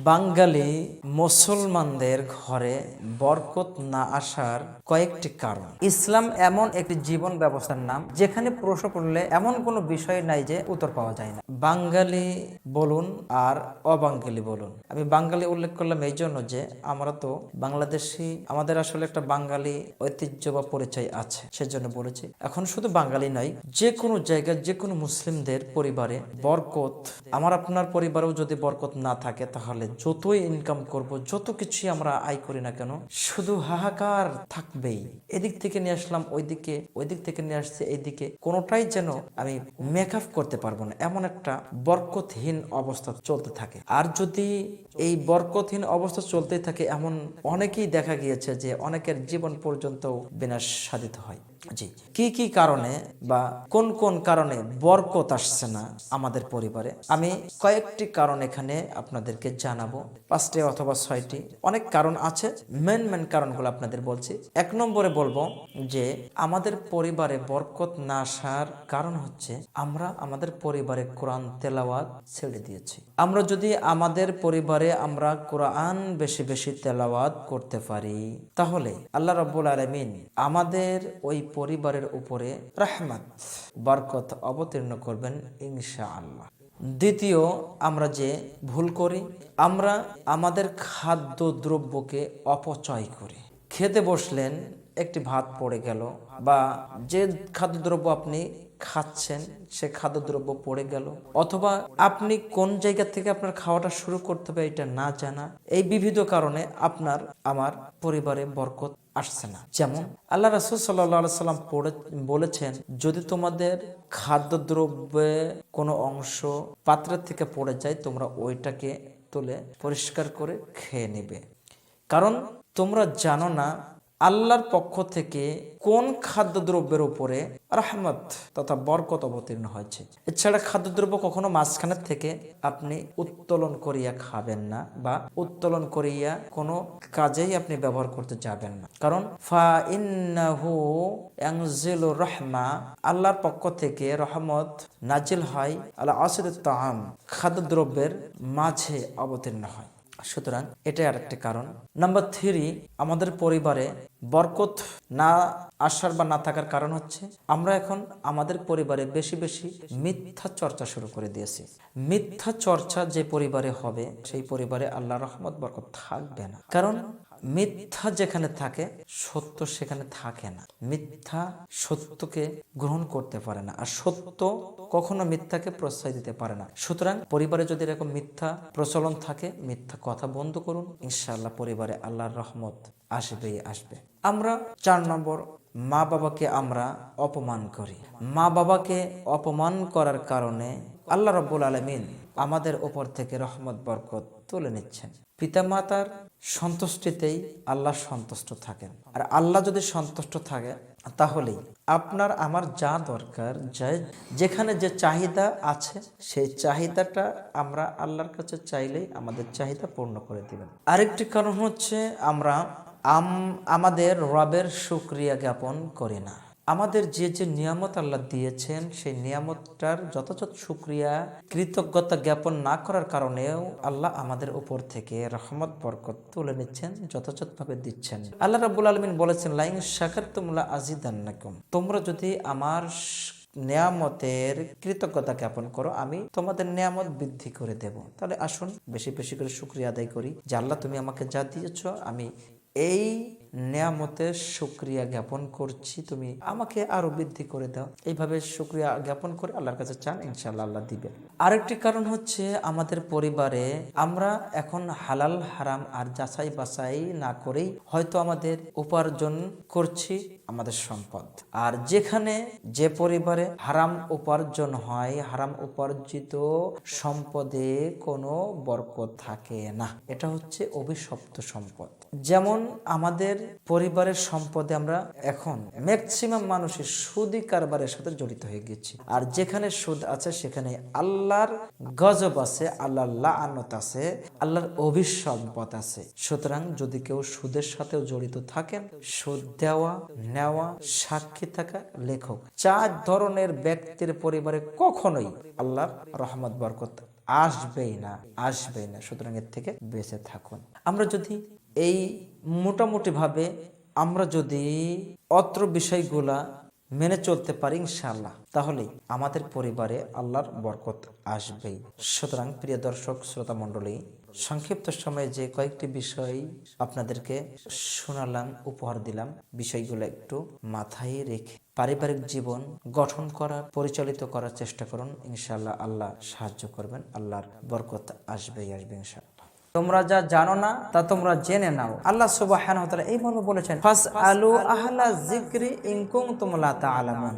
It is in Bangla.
বাঙালি মুসলমানদের ঘরে বরকত না আসার কয়েকটি কারণ। ইসলাম এমন একটি জীবন ব্যবস্থার নাম, যেখানে প্রশ্ন করলে এমন কোনো বিষয় নাই যে উত্তর পাওয়া যায় না। বাঙালি বলুন আর অবাঙ্গালি বলুন। আমি বাঙালি উল্লেখ করলাম এই জন্য যে আমরা তো বাংলাদেশি, আমাদের আসলে একটা বাঙালি ঐতিহ্য বা পরিচয় আছে, সেজন্য বলেছি। এখন শুধু বাঙালি নয়, যে কোনো জায়গায় যে কোনো মুসলিমদের পরিবারে বরকত, আমার আপনার পরিবারেও যদি বরকত না থাকে তাহলে যতই ইনকাম করব, যত কিছুই আমরা আয় করি না কেন, শুধু হাহাকার থাকবেই। এদিক থেকে নিয়ে আসলাম, ওইদিকে ওই দিক থেকে নিয়ে আসছে, এইদিকে। কোনোটাই যেন আমি মেকআপ করতে পারব না। এমন একটা বরকতহীন অবস্থা চলতে থাকে। আর যদি এই বরকতহীন অবস্থা চলতেই থাকে, এমন অনেকেই দেখা গিয়েছে যে অনেকের জীবন পর্যন্ত বিনাশ সাধিত হয়। জি। কি কি কারণে বা কোন কোন কারণে বরকত আসছে না আমাদের পরিবারে? আমি কয়েকটি কারণ এখানে আপনাদেরকে জানাব, পাঁচটি অথবা ছয়টি। অনেক কারণ আছে মেন মেন কারণগুলো আপনাদের বলছি। এক নম্বরে বলব যে, আমাদের পরিবারে বরকত না আসার কারণ হচ্ছে, আমরা আমাদের পরিবারে কোরআন তেলাওয়াত ছেড়ে দিয়েছি। আমরা যদি আমাদের পরিবারে আমরা কোরআন বেশি বেশি তেলাওয়াত করতে পারি, তাহলে আল্লাহ রাব্বুল আলামিন আমাদের ওই পরিবারের উপরে রাহমাত, বরকত অবতীর্ণ করবেন ইনশা আল্লাহ দ্বিতীয়, আমরা যে ভুল করি, আমরা আমাদের খাদ্য দ্রব্যকে অপচয় করি। খেতে বসলেন, একটি ভাত পড়ে গেল, বা যে খাদ্যদ্রব্য আপনি খাচ্ছেন, সে খাদ্যদ্রব্য পড়ে গেল। অথবা আপনি কোন জায়গা থেকে আপনার খাওয়াটা শুরু করতে হবে এটা না জানা, এই বিবিধ কারণে আপনার, আমার পরিবারে বরকত আসছে না। যেমন, আল্লাহ রাসুল সাল্লাম পড়ে, বলেছেন, যদি তোমাদের খাদ্যদ্রব্যে কোনো অংশ পাত্রের থেকে পড়ে যায়, তোমরা ওইটাকে তুলে পরিষ্কার করে খেয়ে নেবে। কারণ তোমরা জানো না আল্লাহর পক্ষ থেকে কোন খাদ্যদ্রব্যের উপরে রাহমত তথা বরকত অবতীর্ণ হয়েছে? এছাড়া খাদ্যদ্রব্য কখনো মাঝখানের থেকে আপনি উত্তোলন করিয়া খাবেন না বা উত্তোলন করিয়া কোনো কাজেই আপনি ব্যবহার করতে যাবেন না। কারণ রহমা, আল্লাহর পক্ষ থেকে রহমত নাজিল হয় আল্লাহ আসিদ তাম খাদ্যদ্রব্যের মাঝে অবতীর্ণ হয়। সুতরাং এটাই আর একটি কারণ। নাম্বার থ্রি আমাদের পরিবারে বরকত না আসার বা না থাকার কারণ হচ্ছে, আমরা এখন আমাদের পরিবারে বেশি বেশি মিথ্যা চর্চা শুরু করে দিয়েছি। মিথ্যা চর্চা যে পরিবারে হবে, সেই পরিবারে আল্লাহ রহমত, বরকত থাকবে না। কারণ মিথ্যা যেখানে থাকে, সত্য সেখানে থাকে না। মিথ্যা সত্যকে গ্রহণ করতে পারে না, আর সত্য কখনো মিথ্যাকে প্রশ্রয় দিতে পারে না। সুতরাং পরিবারে যদি এরকম মিথ্যা প্রচলন থাকে, মিথ্যা কথা বন্ধ করুন, ইনশাআল্লাহ পরিবারে আল্লাহর রহমত আসবেই আসবে। আমরা চার নম্বর মা বাবাকে আমরা অপমান করি। মা বাবাকে অপমান করার কারণে আল্লাহ রব্বুল আলমিন আমাদের ওপর থেকে রহমত, বরকত তুলে নিচ্ছেন। পিতামাতার সন্তুষ্টিতেই আল্লাহ সন্তুষ্ট থাকেন। আর আল্লাহ যদি সন্তুষ্ট থাকে, তাহলেই আপনার, আমার যা দরকার, যা যেখানে যে চাহিদা আছে, সেই চাহিদাটা আমরা আল্লাহর কাছে চাইলেই আমাদের চাহিদা পূর্ণ করে দিবেন। আরেকটি কারণ হচ্ছে, আমরা আম, আমাদের রবের সুক্রিয়া জ্ঞাপন করি না। আমাদের যে যে নিয়ামত আল্লাহ দিয়েছেন, সেই নিয়ামতটার যথাযথ সুক্রিয়া, কৃতজ্ঞতা জ্ঞাপন না করার কারণেও আল্লাহ আমাদের উপর থেকে রহমত, বরকত তুলে নিচ্ছেন, যথাযথভাবে দিচ্ছেন। আল্লাহ রাবুল আলমিন বলেছেন, লাইন শাকার তোমরা আজিদান্নাকুম। তোমরা যদি আমার নিয়ামতের কৃতজ্ঞতা জ্ঞাপন করো, আমি তোমাদের নিয়ামত বৃদ্ধি করে দেব। তাহলে আসুন, বেশি বেশি করে শুক্রিয়া আদায় করি যে, আল্লাহ, তুমি আমাকে যা দিয়েছ, আমি এই নিয়ামতের শুক্রিয়া জ্ঞাপন করছি। তুমি আমাকে আরও বৃদ্ধি করে দাও। এইভাবে শুক্রিয়া জ্ঞাপন করে আল্লাহর কাছে চান ইনশাল্লাহ আল্লাহ দিবে আরেকটি কারণ হচ্ছে আমাদের পরিবারে আমরা এখন হালাল, হারাম আর যাচাই বাছাই না করেই হয়তো আমাদের উপার্জন করছি আমাদের সম্পদ। আর যেখানে যে পরিবারে হারাম উপার্জন হয়, হারাম উপার্জিত সম্পদে কোনো বরকত থাকে না। এটা হচ্ছে অভিশপ্ত সম্পদ। যেমন আমাদের পরিবারের সম্পদে আমরা এখন ম্যাক্সিমাম মানুষের সুদি কারবারের সাথে জড়িত হয়ে গেছি। আর যেখানে সুদ আছে, সেখানে আল্লাহর গজব আছে আল্লাহ আনত আছে, আল্লাহর অভিসম্পদ আছে। সুতরাং যদি কেউ সুদের সাথেও জড়িত থাকেন, সুদ দেওয়া, নেওয়া, সাক্ষী থাকা, লেখক, চার ধরনের ব্যক্তির পরিবারে কখনোই আল্লাহর রহমত, বরকত আসবেই না আসবেই না। সুতরাং এর থেকে বেঁচে থাকুন। আমরা যদি এই মোটামুটিভাবে আমরা যদি অত্র বিষয়গুলা মেনে চলতে পারি, ইনশাআল্লাহ তাহলে আমাদের পরিবারে আল্লাহর বরকত আসবেই। সুতরাং, প্রিয় দর্শক, শ্রোতা মণ্ডলী, সংক্ষিপ্ত সময়ে যে কয়েকটি বিষয় আপনাদেরকে শোনালাম, উপহার দিলাম, বিষয়গুলো একটু মাথায় রেখে পারিবারিক জীবন গঠন করা, পরিচালিত করার চেষ্টা করুন। ইনশাআল্লাহ, আল্লাহ সাহায্য করবেন, আল্লাহর বরকত আসবেই, আসবে, ইনশাআল্লাহ। তোমরা যা জানো না, তা তোমরা জেনে নাও। আল্লাহ সুবাহ এই মর্মে বলেছেন ফাস আলু আহলা জিক্রি ইনকুম তোমলা তা তাআলামুন।